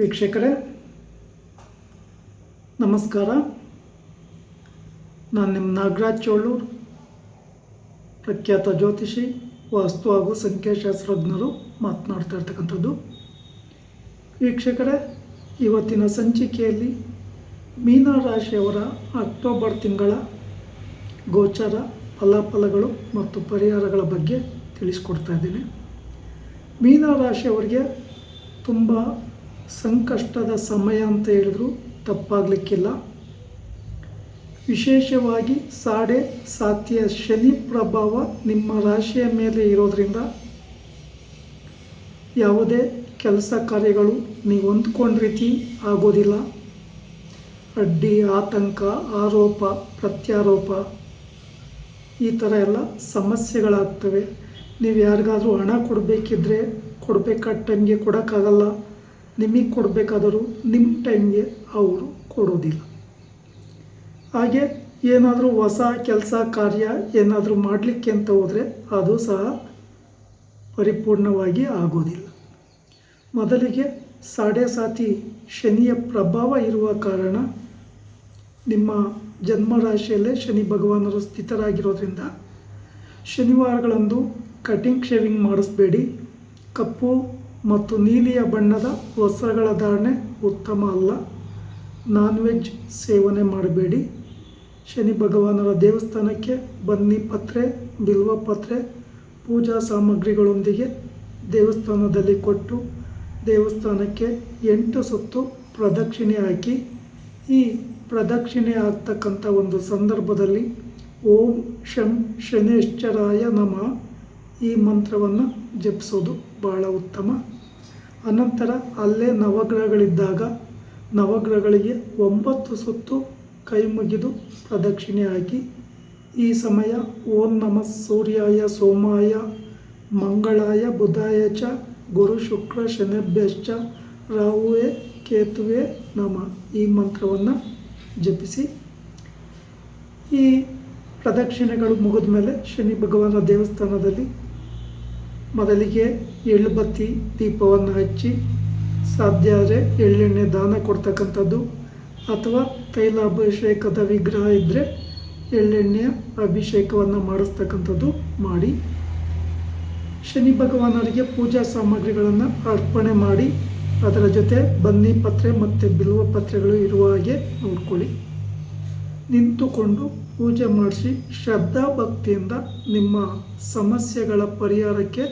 ವೀಕ್ಷಕರೇ, ನಮಸ್ಕಾರ. ನಾನು ನಿಮ್ಮ ನಾಗರಾಜ್ ಚೋಳೂರು ಪ್ರಖ್ಯಾತ ಜ್ಯೋತಿಷಿ, ವಾಸ್ತು ಹಾಗೂ ಸಂಖ್ಯಾಶಾಸ್ತ್ರಜ್ಞರು ಮಾತನಾಡ್ತಾ ಇರ್ತಕ್ಕಂಥದ್ದು. ವೀಕ್ಷಕರೇ, ಇವತ್ತಿನ ಸಂಚಿಕೆಯಲ್ಲಿ ಮೀನರಾಶಿಯವರ ಅಕ್ಟೋಬರ್ ತಿಂಗಳ ಗೋಚರ ಫಲಾಫಲಗಳು ಮತ್ತು ಪರಿಹಾರಗಳ ಬಗ್ಗೆ ತಿಳಿಸ್ಕೊಡ್ತಾ ಇದ್ದೀನಿ. ಮೀನರಾಶಿಯವರಿಗೆ ತುಂಬ ಸಂಕಷ್ಟದ ಸಮಯ ಅಂತ ಹೇಳಿದ್ರು ತಪ್ಪಾಗಲಿಕ್ಕಿಲ್ಲ. ವಿಶೇಷವಾಗಿ ಸಾಡೆ ಸಾತಿಯ ಶನಿ ಪ್ರಭಾವ ನಿಮ್ಮ ರಾಶಿಯ ಮೇಲೆ ಇರೋದ್ರಿಂದ ಯಾವುದೇ ಕೆಲಸ ಕಾರ್ಯಗಳು ನೀವು ಹೊಂದ್ಕೊಂಡ ರೀತಿ ಆಗೋದಿಲ್ಲ. ಅಡ್ಡಿ, ಆತಂಕ, ಆರೋಪ, ಪ್ರತ್ಯಾರೋಪ ಈ ಥರ ಎಲ್ಲ ಸಮಸ್ಯೆಗಳಾಗ್ತವೆ. ನೀವು ಯಾರಿಗಾದರೂ ಹಣ ಕೊಡಬೇಕಿದ್ರೆ ಕೊಡಬೇಕಾದ ಟೈಮ್ಗೆ ಕೊಡೋಕ್ಕಾಗಲ್ಲ. ನಿಮಗೆ ಕೊಡಬೇಕಾದರೂ ನಿಮ್ಮ ಟೈಮ್ಗೆ ಅವರು ಕೊಡೋದಿಲ್ಲ. ಹಾಗೆ ಏನಾದರೂ ಹೊಸ ಕೆಲಸ, ಕಾರ್ಯ ಏನಾದರೂ ಮಾಡಲಿಕ್ಕೆ ಅಂತ ಹೋದರೆ ಅದು ಸಹ ಪರಿಪೂರ್ಣವಾಗಿ ಆಗೋದಿಲ್ಲ. ಮೊದಲಿಗೆ ಸಾಡೆ ಸಾತಿ ಶನಿಯ ಪ್ರಭಾವ ಇರುವ ಕಾರಣ ನಿಮ್ಮ ಜನ್ಮ ರಾಶಿಯಲ್ಲೇ ಶನಿ ಭಗವಾನರು ಸ್ಥಿತರಾಗಿರೋದ್ರಿಂದ ಶನಿವಾರಗಳಂದು ಕಟಿಂಗ್, ಶೇವಿಂಗ್ ಮಾಡಿಸ್ಬೇಡಿ. ಕಪ್ಪು ಮತ್ತು ನೀಲಿಯ ಬಣ್ಣದ ವಸ್ತ್ರಗಳ ಧಾರಣೆ ಉತ್ತಮ ಅಲ್ಲ. ನಾನ್ ವೆಜ್ ಸೇವನೆ ಮಾಡಬೇಡಿ. ಶನಿ ಭಗವಾನರ ದೇವಸ್ಥಾನಕ್ಕೆ ಬನ್ನಿ ಪತ್ರೆ, ಬಿಲ್ವ ಪತ್ರೆ, ಪೂಜಾ ಸಾಮಗ್ರಿಗಳೊಂದಿಗೆ ದೇವಸ್ಥಾನದಲ್ಲಿ ಕೊಟ್ಟು ದೇವಸ್ಥಾನಕ್ಕೆ ಎಂಟು ಸುತ್ತು ಪ್ರದಕ್ಷಿಣೆ ಹಾಕಿ. ಈ ಪ್ರದಕ್ಷಿಣೆ ಆಗ್ತಕ್ಕಂಥ ಒಂದು ಸಂದರ್ಭದಲ್ಲಿ ಓಂ ಶಂ ಶನೇಶ್ವರಾಯ ನಮಃ. ಈ ಮಂತ್ರವನ್ನು ಜಪಿಸೋದು ಬಹಳ ಉತ್ತಮ. ಅನಂತರ ಅಲ್ಲೇ ನವಗ್ರಹಗಳಿದ್ದಾಗ ನವಗ್ರಹಗಳಿಗೆ ಒಂಬತ್ತು ಸುತ್ತು ಕೈ ಮುಗಿದು ಪ್ರದಕ್ಷಿಣೆ ಹಾಕಿ, ಈ ಸಮಯ ಓಂ ನಮಃ ಸೂರ್ಯಾಯ ಸೋಮಾಯ, ಮಂಗಳಾಯ ಬುಧಾಯ ಚ, ಗುರು ಶುಕ್ರ ಶನಭ್ಯಶ್ಚ, ರಾಹುವೆ ಕೇತುವೆ ನಮ ಈ ಮಂತ್ರವನ್ನು ಜಪಿಸಿ. ಈ ಪ್ರದಕ್ಷಿಣೆಗಳು ಮುಗಿದ ಮೇಲೆ ಶನಿ ಭಗವಾನ ದೇವಸ್ಥಾನದಲ್ಲಿ ಮೊದಲಿಗೆ ಎಳ್ಳು ಬತ್ತಿ ದೀಪವನ್ನು ಹಚ್ಚಿ, ಸಾಧ್ಯ ಆದರೆ ಎಳ್ಳೆಣ್ಣೆ ದಾನ ಕೊಡ್ತಕ್ಕಂಥದ್ದು. ಅಥವಾ ತೈಲಾಭಿಷೇಕದ ವಿಗ್ರಹ ಇದ್ದರೆ ಎಳ್ಳೆಣ್ಣೆಯ ಅಭಿಷೇಕವನ್ನು ಮಾಡಿಸ್ತಕ್ಕಂಥದ್ದು ಮಾಡಿ. ಶನಿ ಭಗವಾನರಿಗೆ ಪೂಜಾ ಸಾಮಗ್ರಿಗಳನ್ನು ಅರ್ಪಣೆ ಮಾಡಿ, ಅದರ ಜೊತೆ ಬನ್ನಿ ಪತ್ರೆ ಮತ್ತು ಬಿಲ್ವ ಪತ್ರೆಗಳು ಇರುವ ಹಾಗೆ ನೋಡ್ಕೊಳ್ಳಿ. ನಿಂತುಕೊಂಡು ಪೂಜೆ ಮಾಡಿಸಿ ಶ್ರದ್ಧಾ ಭಕ್ತಿಯಿಂದ ನಿಮ್ಮ ಸಮಸ್ಯೆಗಳ ಪರಿಹಾರಕ್ಕೆ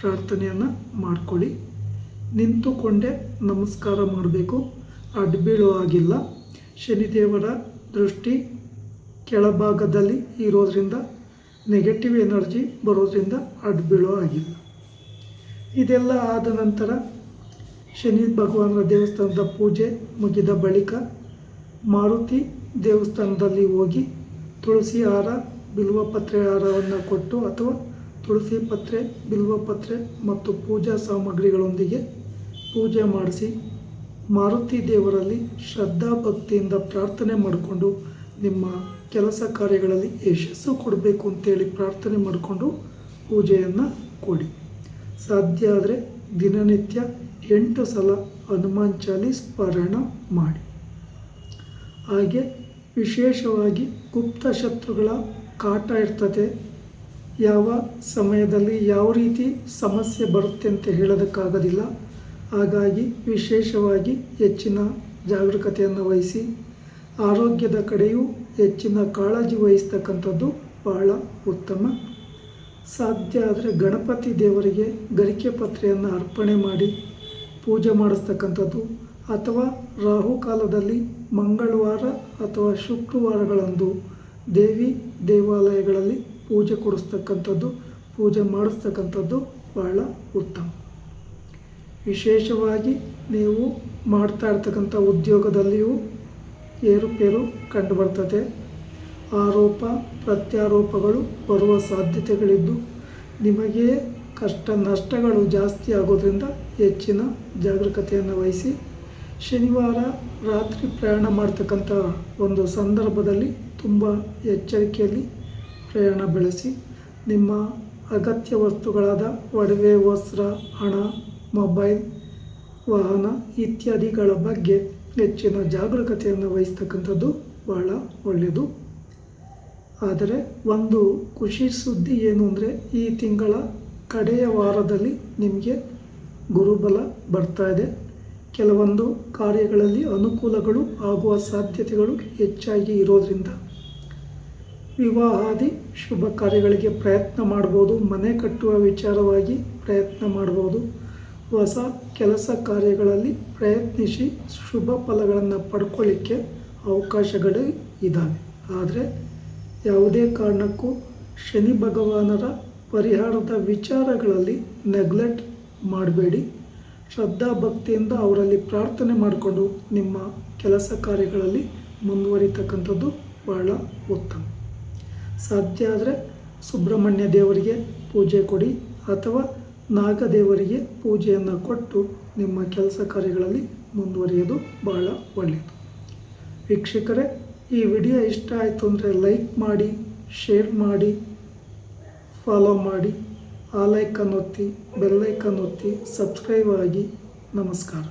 ಪ್ರಾರ್ಥನೆಯನ್ನು ಮಾಡಿಕೊಳ್ಳಿ. ನಿಂತುಕೊಂಡೇ ನಮಸ್ಕಾರ ಮಾಡಬೇಕು. ಅಡ್ಬೀಳೋ ಆಗಿಲ್ಲ. ಶನಿದೇವರ ದೃಷ್ಟಿ ಕೆಳಭಾಗದಲ್ಲಿ ಇರೋದರಿಂದ ನೆಗೆಟಿವ್ ಎನರ್ಜಿ ಬರೋದರಿಂದ ಅಡ್ಬೀಳೋ ಆಗಿಲ್ಲ. ಇದೆಲ್ಲ ಆದ ನಂತರ ಶನಿ ಭಗವಾನರ ದೇವಸ್ಥಾನದ ಪೂಜೆ ಮುಗಿದ ಬಳಿಕ ಮಾರುತಿ ದೇವಸ್ಥಾನದಲ್ಲಿ ಹೋಗಿ ತುಳಸಿ ಹಾರ ಬಿಲ್ವಪತ್ರೆ ಹಾರವನ್ನು ಕೊಟ್ಟು ಅಥವಾ ತುಳಸಿ ಪತ್ರೆ ಬಿಲ್ವಪತ್ರೆ ಮತ್ತು ಪೂಜಾ ಸಾಮಗ್ರಿಗಳೊಂದಿಗೆ ಪೂಜೆ ಮಾಡಿಸಿ ಮಾರುತಿ ದೇವರಲ್ಲಿ ಶ್ರದ್ಧಾ ಭಕ್ತಿಯಿಂದ ಪ್ರಾರ್ಥನೆ ಮಾಡಿಕೊಂಡು ನಿಮ್ಮ ಕೆಲಸ ಕಾರ್ಯಗಳಲ್ಲಿ ಯಶಸ್ಸು ಕೊಡಬೇಕು ಅಂತೇಳಿ ಪ್ರಾರ್ಥನೆ ಮಾಡಿಕೊಂಡು ಪೂಜೆಯನ್ನು ಕೊಡಿ. ಸಾಧ್ಯ ಆದರೆ ದಿನನಿತ್ಯ ಎಂಟು ಸಲ ಹನುಮಾನ್ ಚಾಲೀಸ್ ಪಾರಾಯಣ ಮಾಡಿ. ಹಾಗೆ ವಿಶೇಷವಾಗಿ ಗುಪ್ತ ಶತ್ರುಗಳ ಕಾಟ ಇರ್ತದೆ. ಯಾವ ಸಮಯದಲ್ಲಿ ಯಾವ ರೀತಿ ಸಮಸ್ಯೆ ಬರುತ್ತೆ ಅಂತ ಹೇಳೋದಕ್ಕಾಗೋದಿಲ್ಲ. ಹಾಗಾಗಿ ವಿಶೇಷವಾಗಿ ಹೆಚ್ಚಿನ ಜಾಗರೂಕತೆಯನ್ನು ವಹಿಸಿ, ಆರೋಗ್ಯದ ಕಡೆಯೂ ಹೆಚ್ಚಿನ ಕಾಳಜಿ ವಹಿಸ್ತಕ್ಕಂಥದ್ದು ಬಹಳ ಉತ್ತಮ. ಸಾಧ್ಯ ಆದರೆ ಗಣಪತಿ ದೇವರಿಗೆ ಗರಿಕೆ ಪತ್ರೆಯನ್ನು ಅರ್ಪಣೆ ಮಾಡಿ ಪೂಜೆ ಮಾಡಿಸ್ತಕ್ಕಂಥದ್ದು ಅಥವಾ ರಾಹುಕಾಲದಲ್ಲಿ ಮಂಗಳವಾರ ಅಥವಾ ಶುಕ್ರವಾರಗಳಂದು ದೇವಿ ದೇವಾಲಯಗಳಲ್ಲಿ ಪೂಜೆ ಕೊಡಿಸ್ತಕ್ಕಂಥದ್ದು, ಪೂಜೆ ಮಾಡಿಸ್ತಕ್ಕಂಥದ್ದು ಬಹಳ ಉತ್ತಮ. ವಿಶೇಷವಾಗಿ ನೀವು ಮಾಡ್ತಾ ಇರ್ತಕ್ಕಂಥ ಉದ್ಯೋಗದಲ್ಲಿಯೂ ಏರುಪೇರು ಕಂಡುಬರ್ತದೆ. ಆರೋಪ, ಪ್ರತ್ಯಾರೋಪಗಳು ಬರುವ ಸಾಧ್ಯತೆಗಳಿದ್ದು ನಿಮಗೆ ಕಷ್ಟ ನಷ್ಟಗಳು ಜಾಸ್ತಿ ಆಗೋದ್ರಿಂದ ಹೆಚ್ಚಿನ ಜಾಗರೂಕತೆಯನ್ನು ವಹಿಸಿ ಶನಿವಾರ ರಾತ್ರಿ ಪ್ರಯಾಣ ಮಾಡ್ತಕ್ಕಂಥ ಒಂದು ಸಂದರ್ಭದಲ್ಲಿ ತುಂಬ ಎಚ್ಚರಿಕೆಯಲ್ಲಿ ಪ್ರಯಾಣ ಬೆಳೆಸಿ, ನಿಮ್ಮ ಅಗತ್ಯ ವಸ್ತುಗಳಾದ ಒಡವೆ, ವಸ್ತ್ರ, ಹಣ, ಮೊಬೈಲ್, ವಾಹನ ಇತ್ಯಾದಿಗಳ ಬಗ್ಗೆ ಹೆಚ್ಚಿನ ಜಾಗರೂಕತೆಯನ್ನು ವಹಿಸ್ತಕ್ಕಂಥದ್ದು ಬಹಳ ಒಳ್ಳೆಯದು. ಆದರೆ ಒಂದು ಖುಷಿ ಸುದ್ದಿ ಏನು ಅಂದರೆ, ಈ ತಿಂಗಳ ಕಡೆಯ ವಾರದಲ್ಲಿ ನಿಮಗೆ ಗುರುಬಲ ಬರ್ತಾ ಇದೆ. ಕೆಲವೊಂದು ಕಾರ್ಯಗಳಲ್ಲಿ ಅನುಕೂಲಗಳು ಆಗುವ ಸಾಧ್ಯತೆಗಳು ಹೆಚ್ಚಾಗಿ ಇರೋದ್ರಿಂದ. ವಿವಾಹಾದಿ ಶುಭ ಕಾರ್ಯಗಳಿಗೆ ಪ್ರಯತ್ನ ಮಾಡ್ಬೋದು, ಮನೆ ಕಟ್ಟುವ ವಿಚಾರವಾಗಿ ಪ್ರಯತ್ನ ಮಾಡ್ಬೋದು, ಹೊಸ ಕೆಲಸ ಕಾರ್ಯಗಳಲ್ಲಿ ಪ್ರಯತ್ನಿಸಿ ಶುಭ ಫಲಗಳನ್ನು ಪಡ್ಕೊಳ್ಳಿಕ್ಕೆ ಅವಕಾಶಗಳು ಇದ್ದಾವೆ ಆದರೆ ಯಾವುದೇ ಕಾರಣಕ್ಕೂ ಶನಿ ಭಗವಾನರ ಪರಿಹಾರದ ವಿಚಾರಗಳಲ್ಲಿ ನೆಗ್ಲೆಕ್ಟ್ ಮಾಡಬೇಡಿ. ಶ್ರದ್ಧಾ ಭಕ್ತಿಯಿಂದ ಅವರಲ್ಲಿ ಪ್ರಾರ್ಥನೆ ಮಾಡಿಕೊಂಡು ನಿಮ್ಮ ಕೆಲಸ ಕಾರ್ಯಗಳಲ್ಲಿ ಮುಂದುವರಿತಕ್ಕಂಥದ್ದು ಬಹಳ ಉತ್ತಮ. ಸಾಧ್ಯ ಆದರೆ ಸುಬ್ರಹ್ಮಣ್ಯ ದೇವರಿಗೆ ಪೂಜೆ ಕೊಡಿ ಅಥವಾ ನಾಗದೇವರಿಗೆ ಪೂಜೆಯನ್ನು ಕೊಟ್ಟು ನಿಮ್ಮ ಕೆಲಸ ಕಾರ್ಯಗಳಲ್ಲಿ ಮುಂದುವರಿಯೋದು ಬಹಳ ಒಳ್ಳೆಯದು. ವೀಕ್ಷಕರೇ, ಈ ವಿಡಿಯೋ ಇಷ್ಟ ಆಯಿತು ಅಂದರೆ ಲೈಕ್ ಮಾಡಿ, ಶೇರ್ ಮಾಡಿ, ಫಾಲೋ ಮಾಡಿ. ಆ ಲೈಕನ್ನು ಒತ್ತಿ ಬೆಲ್ಲೈಕನ್ ಒತ್ತಿ ಸಬ್ಸ್ಕ್ರೈಬ್ ಆಗಿ ನಮಸ್ಕಾರ.